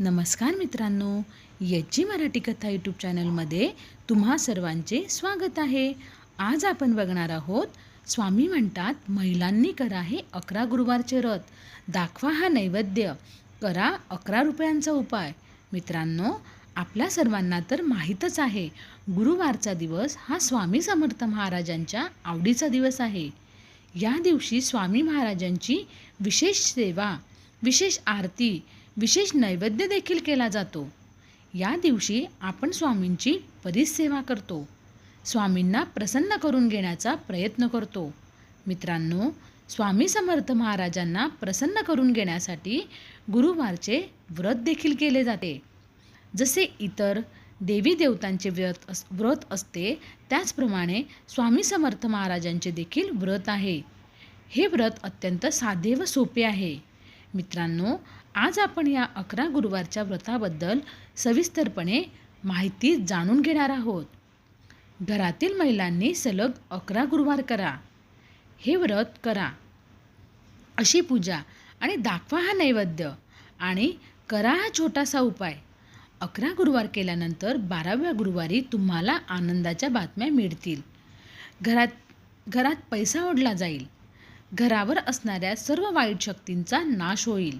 नमस्कार मित्रांनो यज्जी मराठी कथा यूट्यूब चॅनलमध्ये तुम्हा सर्वांचे स्वागत आहे. आज आपण बघणार आहोत स्वामी म्हणतात महिलांनी करा हे अकरा गुरुवारचे रथ. दाखवा हा नैवेद्य. करा अकरा रुपयांचा उपाय. मित्रांनो आपल्या सर्वांना तर माहीतच आहे गुरुवारचा दिवस हा स्वामी समर्थ महाराजांच्या आवडीचा दिवस आहे. या दिवशी स्वामी महाराजांची विशेष सेवा विशेष आरती विशेष नैवेद्य देखील केला जातो. या दिवशी आपण स्वामींची बरीच सेवा करतो. स्वामींना प्रसन्न करून घेण्याचा प्रयत्न करतो. मित्रांनो स्वामी समर्थ महाराजांना प्रसन्न करून घेण्यासाठी गुरुवारचे व्रत देखील केले जाते. जसे इतर देवी देवतांचे व्रत अस व्रत असते त्याचप्रमाणे स्वामी समर्थ महाराजांचे देखील व्रत आहे. हे व्रत अत्यंत साधे व सोपे आहे. मित्रांनो आज आपण या अकरा गुरुवारच्या व्रताबद्दल सविस्तरपणे माहिती जाणून घेणार आहोत. घरातील महिलांनी सलग अकरा गुरुवार करा. हे व्रत करा. अशी पूजा आणि दाखवा हा नैवेद्य आणि करा हा छोटासा उपाय. अकरा गुरुवार केल्यानंतर बाराव्या गुरुवारी तुम्हाला आनंदाच्या बातम्या मिळतील. घरात घरात पैसा ओढला जाईल. घरावर असणाऱ्या सर्व वाईट शक्तींचा नाश होईल.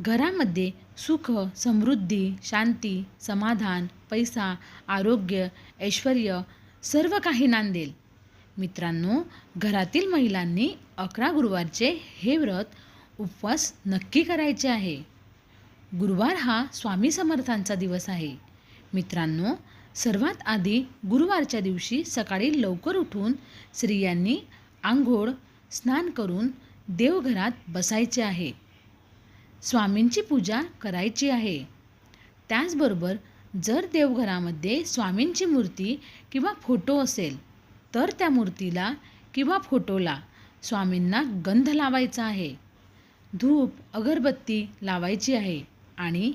घरामध्ये सुख समृद्धी शांती समाधान पैसा आरोग्य ऐश्वर सर्व काही नांदेल. मित्रांनो घरातील महिलांनी अकरा गुरुवारचे हे व्रत उपवास नक्की करायचे आहे. गुरुवार हा स्वामी समर्थांचा दिवस आहे. मित्रांनो सर्वात आधी गुरुवारच्या दिवशी सकाळी लवकर उठून स्त्रियांनी आंघोळ स्नान करून देवघरात बसायचे आहे. स्वामींची पूजा करायची आहे. त्याचबरोबर जर देवघरामध्ये स्वामींची मूर्ती किंवा फोटो असेल तर त्या मूर्तीला किंवा फोटोला स्वामींना गंध लावायचा आहे. धूप अगरबत्ती लावायची आहे आणि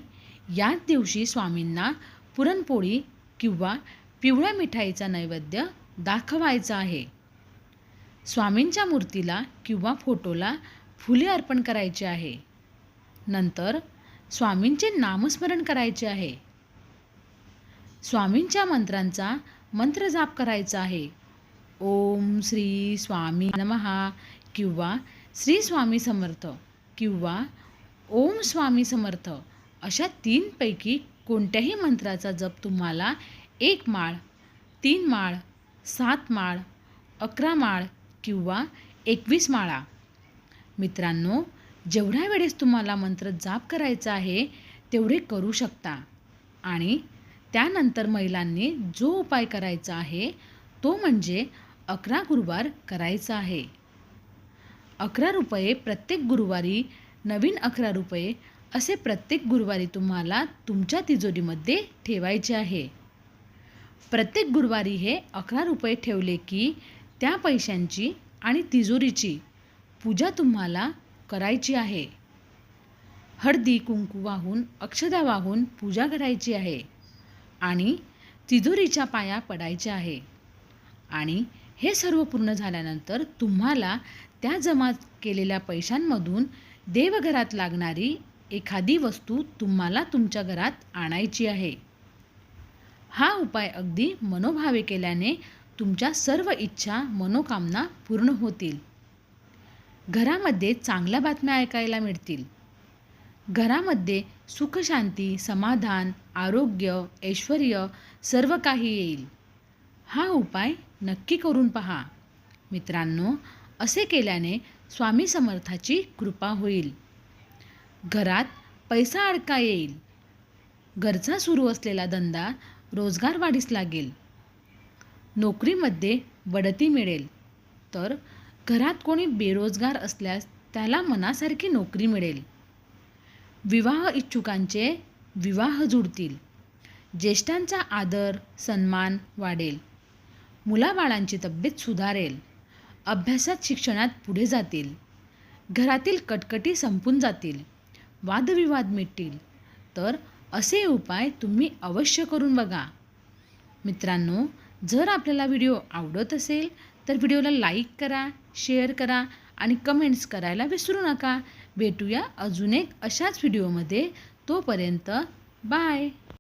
याच दिवशी स्वामींना पुरणपोळी किंवा पिवळ्या मिठाईचा नैवेद्य दाखवायचा आहे. स्वामींच्या मूर्तीला किंवा फोटोला फुले अर्पण करायचे आहे. नंतर स्वामींचे नामस्मरण करायचे आहे. स्वामींच्या मंत्रांचा मंत्र जाप करायचा आहे. ओम श्री स्वामी नमहा किंवा श्री स्वामी समर्थ किंवा ओम स्वामी समर्थ अशा तीनपैकी कोणत्याही मंत्राचा जप तुम्हाला एक माळ तीन माळ सात माळ अकरा माळ किंवा एकवीस माळा. मित्रांनो जेवढ्या वेळेस तुम्हाला मंत्र जाप करायचा आहे तेवढे करू शकता. आणि त्यानंतर महिलांनी जो उपाय करायचा आहे तो म्हणजे अकरा गुरुवार करायचा आहे. अकरा रुपये प्रत्येक गुरुवारी नवीन अकरा रुपये असे प्रत्येक गुरुवारी तुम्हाला तुमच्या तिजोरीमध्ये ठेवायचे आहे. प्रत्येक गुरुवारी हे अकरा रुपये ठेवले की त्या पैशांची आणि तिजोरीची पूजा तुम्हाला करायची आहे. हळदी कुंकू वाहून अक्षदा वाहून पूजा करायची आहे आणि तिजोरीच्या पाया पडायच्या आहे. आणि हे सर्व पूर्ण झाल्यानंतर तुम्हाला त्या जमा केलेल्या पैशांमधून देवघरात लागणारी एखादी वस्तू तुम्हाला तुमच्या घरात आणायची आहे. हा उपाय अगदी मनोभावे केल्याने तुमच्या सर्व इच्छा मनोकामना पूर्ण होतील. घरामध्ये चांगल्या बातम्या ऐकायला मिळतील. घरामध्ये सुखशांती समाधान आरोग्य ऐश्वर सर्व काही येईल. हा उपाय नक्की करून पहा. मित्रांनो असे केल्याने स्वामी समर्थाची कृपा होईल. घरात पैसा अडका येईल. घरचा सुरू असलेला धंदा रोजगार वाढीस लागेल. नोकरीमध्ये बढती मिळेल. तर घरात कोणी बेरोजगार असल्यास त्याला मनासारखी नोकरी मिळेल. विवाह इच्छुकांचे विवाह जुळतील ज्येष्ठांचा आदर सन्मान वाढेल. मुलाबाळांची तब्येत सुधारेल. अभ्यासात शिक्षणात पुढे जातील. घरातील कटकटी संपून जातील. वादविवाद मिटतील. तर असे उपाय तुम्ही अवश्य करून बघा. मित्रांनो जर आपल्याला व्हिडिओ आवडत असेल तर व्हिडिओला लाईक करा शेअर करा आणि कमेंट्स करायला विसरू नका. भेटूया अजून एक अशाच व्हिडिओमध्ये. तोपर्यंत बाय.